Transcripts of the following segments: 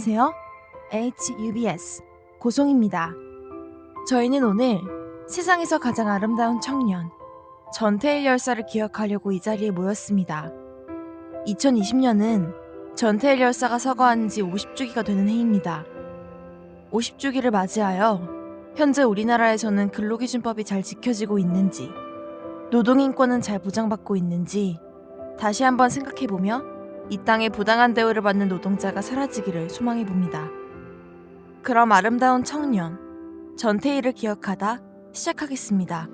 안녕하세요. HUBS 고송입니다. 저희는 오늘 세상에서 가장 아름다운 청년 전태일 열사를 기억하려고 이 자리에 모였습니다. 2020년은 전태일 열사가 서거한 지 50주기가 되는 해입니다. 50주기를 맞이하여 현재 우리나라에서는 근로기준법이 잘 지켜지고 있는지, 노동인권은 잘 보장받고 있는지 다시 한번 생각해보며 이 땅에 부당한 대우를 받는 노동자가 사라지기를 소망해 봅니다. 그럼 아름다운 청년 전태일을 기억하다 시작하겠습니다.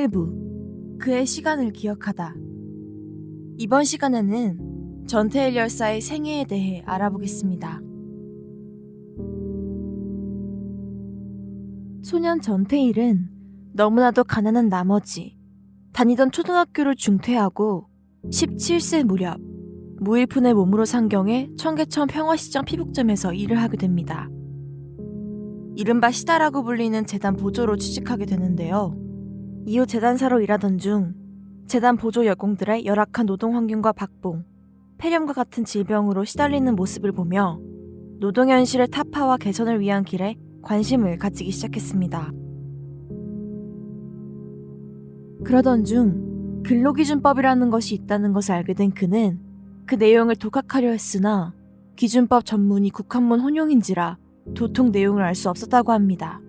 일부 그의 시간을 기억하다. 이번 시간에는 전태일 열사의 생애에 대해 알아보겠습니다. 소년 전태일은 너무나도 가난한 나머지 다니던 초등학교를 중퇴하고 17세 무렵 무일푼의 몸으로 상경해 청계천 평화시장 피복점에서 일을 하게 됩니다. 이른바 시다라고 불리는 재단 보조로 취직하게 되는데요. 이후 재단사로 일하던 중 재단 보조 여공들의 열악한 노동 환경과 박봉, 폐렴과 같은 질병으로 시달리는 모습을 보며 노동 현실의 타파와 개선을 위한 길에 관심을 가지기 시작했습니다. 그러던 중 근로기준법이라는 것이 있다는 것을 알게 된 그는 그 내용을 독학하려 했으나 기준법 전문이 국한문 혼용인지라 도통 내용을 알 수 없었다고 합니다.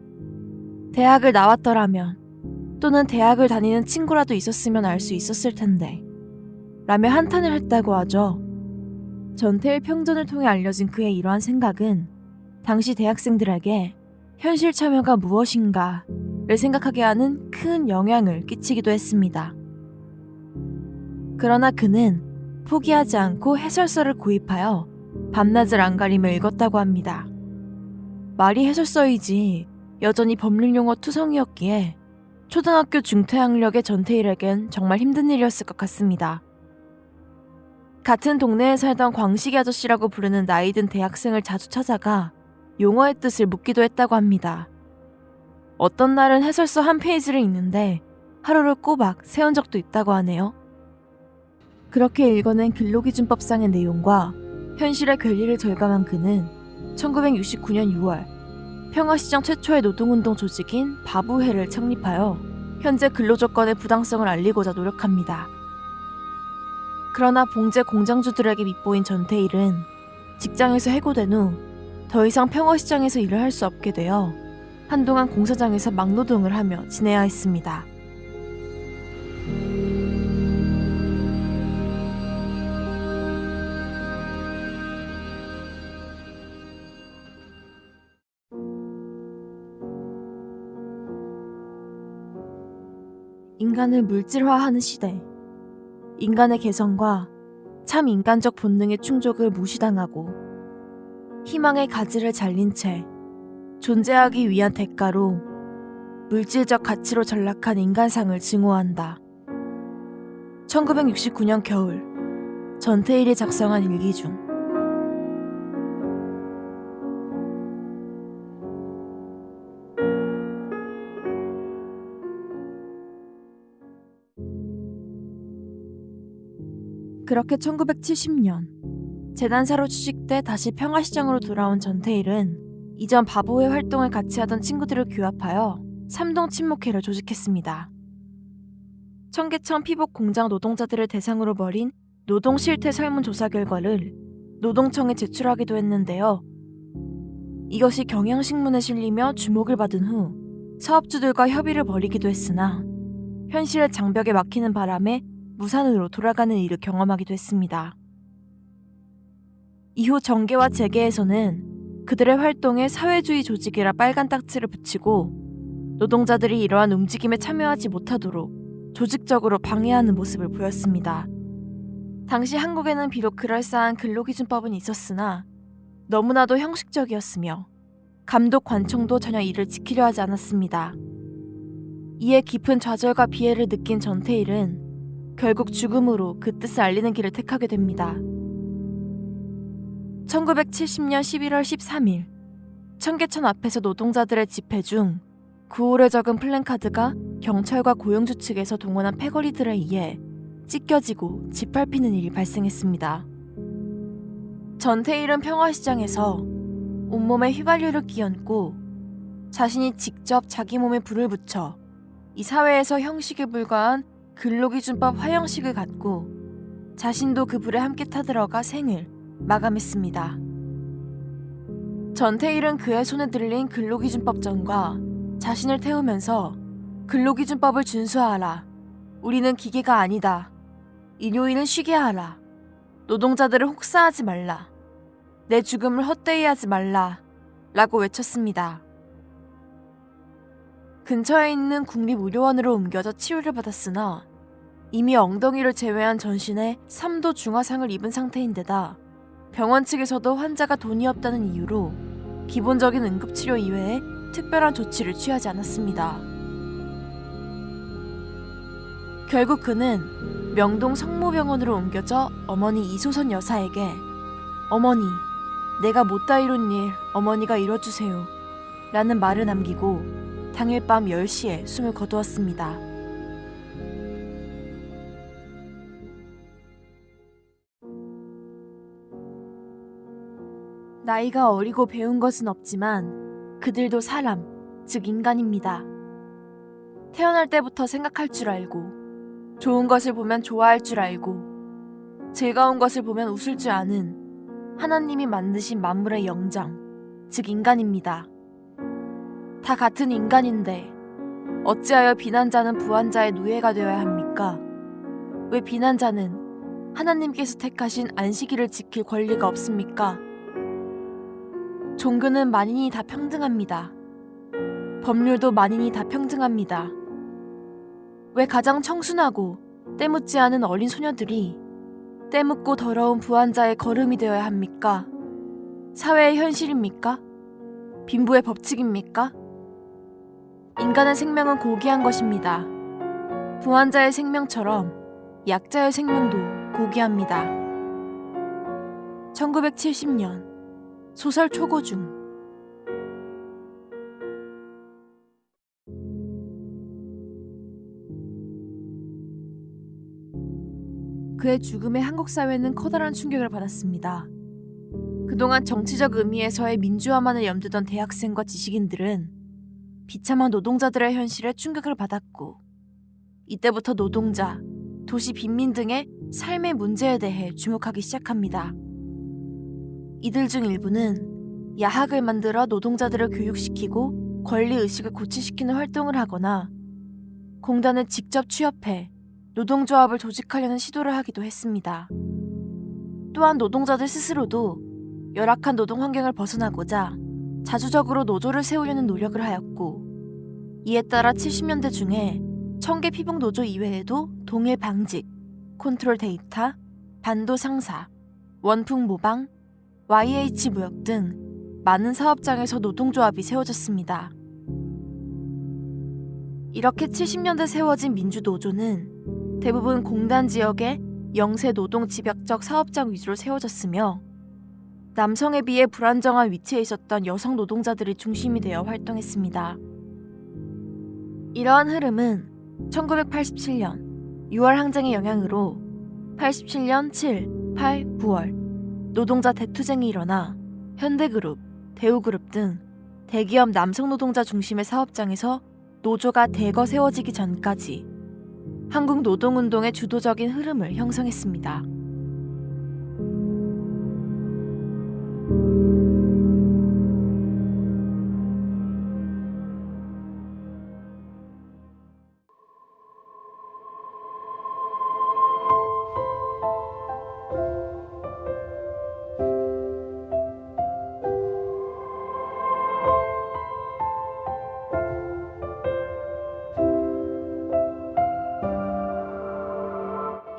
대학을 나왔더라면 또는 대학을 다니는 친구라도 있었으면 알 수 있었을 텐데 라며 한탄을 했다고 하죠. 전태일 평전을 통해 알려진 그의 이러한 생각은 당시 대학생들에게 현실 참여가 무엇인가를 생각하게 하는 큰 영향을 끼치기도 했습니다. 그러나 그는 포기하지 않고 해설서를 구입하여 밤낮을 안 가리며 읽었다고 합니다. 말이 해설서이지 여전히 법률 용어 투성이었기에 초등학교 중퇴학력의 전태일에겐 정말 힘든 일이었을 것 같습니다. 같은 동네에 살던 광식이 아저씨라고 부르는 나이든 대학생을 자주 찾아가 용어의 뜻을 묻기도 했다고 합니다. 어떤 날은 해설서 한 페이지를 읽는데 하루를 꼬박 세운 적도 있다고 하네요. 그렇게 읽어낸 근로기준법상의 내용과 현실의 괴리를 절감한 그는 1969년 6월 평화시장 최초의 노동운동 조직인 바부회를 창립하여 현재 근로조건의 부당성을 알리고자 노력합니다. 그러나 봉제 공장주들에게 밉보인 전태일은 직장에서 해고된 후 더 이상 평화시장에서 일을 할 수 없게 되어 한동안 공사장에서 막노동을 하며 지내야 했습니다. 인간을 물질화하는 시대. 인간의 개성과 참 인간적 본능의 충족을 무시당하고 희망의 가지를 잘린 채 존재하기 위한 대가로 물질적 가치로 전락한 인간상을 증오한다. 1969년 겨울 전태일이 작성한 일기 중 그렇게 1970년 재단사로 취직돼 다시 평화시장으로 돌아온 전태일은 이전 바보회 활동을 같이 하던 친구들을 규합하여 삼동 친목회를 조직했습니다. 청계천 피복 공장 노동자들을 대상으로 벌인 노동 실태 설문조사 결과를 노동청에 제출하기도 했는데요. 이것이 경향신문에 실리며 주목을 받은 후 사업주들과 협의를 벌이기도 했으나 현실의 장벽에 막히는 바람에 무산으로 돌아가는 일을 경험하기도 했습니다. 이후 정계와 재계에서는 그들의 활동에 사회주의 조직이라 빨간 딱지를 붙이고 노동자들이 이러한 움직임에 참여하지 못하도록 조직적으로 방해하는 모습을 보였습니다. 당시 한국에는 비록 그럴싸한 근로기준법은 있었으나 너무나도 형식적이었으며 감독 관청도 전혀 이를 지키려 하지 않았습니다. 이에 깊은 좌절과 비애를 느낀 전태일은 결국 죽음으로 그 뜻을 알리는 길을 택하게 됩니다. 1970년 11월 13일 청계천 앞에서 노동자들의 집회 중 구홀에 적은 플랜카드가 경찰과 고용주 측에서 동원한 패거리들에 의해 찢겨지고 짓밟히는 일이 발생했습니다. 전태일은 평화시장에서 온몸에 휘발유를 끼얹고 자신이 직접 자기 몸에 불을 붙여 이 사회에서 형식에 불과한 근로기준법 화형식을 갖고 자신도 그 불에 함께 타들어가 생을 마감했습니다. 전태일은 그의 손에 들린 근로기준법전과 자신을 태우면서 근로기준법을 준수하라. 우리는 기계가 아니다. 일요일은 쉬게 하라. 노동자들을 혹사하지 말라. 내 죽음을 헛되이 하지 말라. 라고 외쳤습니다. 근처에 있는 국립의료원으로 옮겨져 치료를 받았으나 이미 엉덩이를 제외한 전신에 3도 중화상을 입은 상태인데다 병원 측에서도 환자가 돈이 없다는 이유로 기본적인 응급치료 이외에 특별한 조치를 취하지 않았습니다. 결국 그는 명동 성모병원으로 옮겨져 어머니 이소선 여사에게 어머니, 내가 못다 이룬 일 어머니가 이뤄주세요. 라는 말을 남기고 당일 밤 10시에 숨을 거두었습니다. 나이가 어리고 배운 것은 없지만 그들도 사람, 즉 인간입니다. 태어날 때부터 생각할 줄 알고, 좋은 것을 보면 좋아할 줄 알고, 즐거운 것을 보면 웃을 줄 아는 하나님이 만드신 만물의 영장, 즉 인간입니다. 다 같은 인간인데 어찌하여 비난자는 부한자의 노예가 되어야 합니까? 왜 비난자는 하나님께서 택하신 안식일을 지킬 권리가 없습니까? 종교는 만인이 다 평등합니다. 법률도 만인이 다 평등합니다. 왜 가장 청순하고 때묻지 않은 어린 소녀들이 때묻고 더러운 부한자의 걸음이 되어야 합니까? 사회의 현실입니까? 빈부의 법칙입니까? 인간의 생명은 고귀한 것입니다. 부한자의 생명처럼 약자의 생명도 고귀합니다. 1970년 소설 초고 중 그의 죽음에 한국 사회는 커다란 충격을 받았습니다. 그동안 정치적 의미에서의 민주화만을 염두던 대학생과 지식인들은 비참한 노동자들의 현실에 충격을 받았고 이때부터 노동자, 도시 빈민 등의 삶의 문제에 대해 주목하기 시작합니다. 이들 중 일부는 야학을 만들어 노동자들을 교육시키고 권리 의식을 고취시키는 활동을 하거나 공단에 직접 취업해 노동조합을 조직하려는 시도를 하기도 했습니다. 또한 노동자들 스스로도 열악한 노동 환경을 벗어나고자 자주적으로 노조를 세우려는 노력을 하였고 이에 따라 70년대 중에 청계 피복 노조 이외에도 동해 방직, 컨트롤 데이터, 반도 상사, 원풍 모방, YH 무역 등 많은 사업장에서 노동조합이 세워졌습니다. 이렇게 70년대 세워진 민주노조는 대부분 공단 지역의 영세 노동 집약적 사업장 위주로 세워졌으며 남성에 비해 불안정한 위치에 있었던 여성 노동자들이 중심이 되어 활동했습니다. 이러한 흐름은 1987년 6월 항쟁의 영향으로 87년 7, 8, 9월 노동자 대투쟁이 일어나 현대그룹, 대우그룹 등 대기업 남성 노동자 중심의 사업장에서 노조가 대거 세워지기 전까지 한국 노동운동의 주도적인 흐름을 형성했습니다.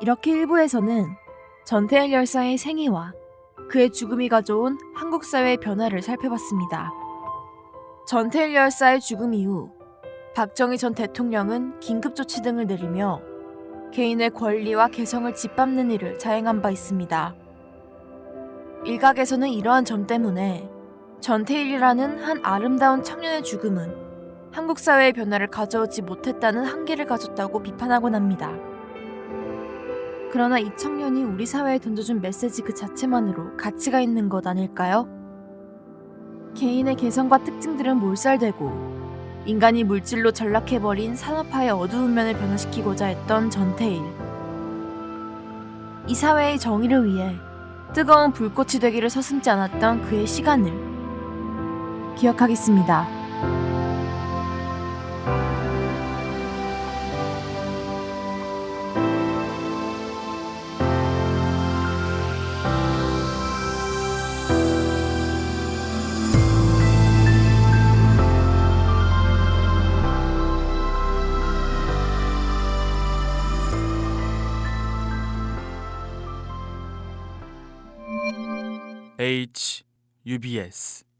이렇게 일부에서는 전태일 열사의 생애와 그의 죽음이 가져온 한국 사회의 변화를 살펴봤습니다. 전태일 열사의 죽음 이후 박정희 전 대통령은 긴급조치 등을 내리며 개인의 권리와 개성을 짓밟는 일을 자행한 바 있습니다. 일각에서는 이러한 점 때문에 전태일이라는 한 아름다운 청년의 죽음은 한국 사회의 변화를 가져오지 못했다는 한계를 가졌다고 비판하곤 합니다. 그러나 이 청년이 우리 사회에 던져준 메시지 그 자체만으로 가치가 있는 것 아닐까요? 개인의 개성과 특징들은 몰살되고 인간이 물질로 전락해버린 산업화의 어두운 면을 변화시키고자 했던 전태일. 이 사회의 정의를 위해 뜨거운 불꽃이 되기를 서슴지 않았던 그의 시간을 기억하겠습니다. H UBS